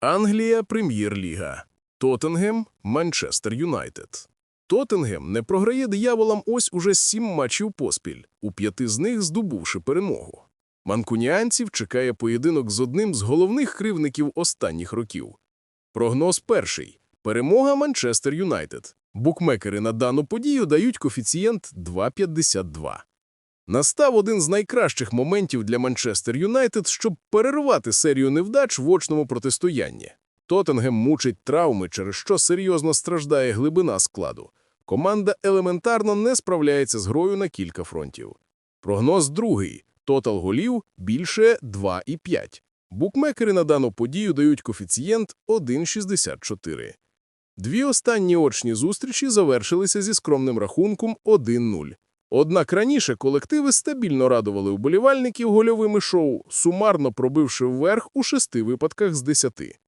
Англія Прем'єр-ліга. Тоттенгем, Манчестер Юнайтед. Тоттенгем не програє дияволам ось уже сім матчів поспіль, у п'яти з них здобувши перемогу. Манкуніанців чекає поєдинок з одним з головних кривників останніх років. Прогноз перший. Перемога Манчестер Юнайтед. Букмекери на дану подію дають коефіцієнт 2,52. Настав один з найкращих моментів для Манчестер Юнайтед, щоб перервати серію невдач в очному протистоянні. Тоттенгем мучить травми, через що серйозно страждає глибина складу. Команда елементарно не справляється з грою на кілька фронтів. Прогноз другий. Тотал голів більше 2,5. Букмекери на дану подію дають коефіцієнт 1,64. Дві останні очні зустрічі завершилися зі скромним рахунком 1-0. Однак раніше колективи стабільно радували уболівальників гольовими шоу, сумарно пробивши вверх у шести випадках з десяти.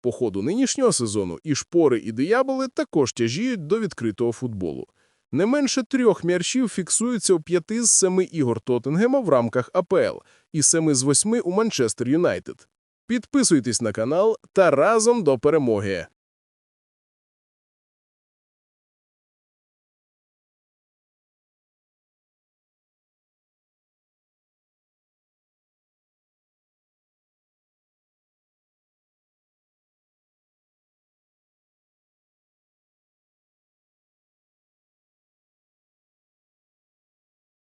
По ходу нинішнього сезону і шпори, і дияволи також тяжіють до відкритого футболу. Не менше трьох м'ячів фіксуються у п'яти з семи ігор Тоттенгема в рамках АПЛ і семи з восьми у Манчестер Юнайтед. Підписуйтесь на канал та разом до перемоги!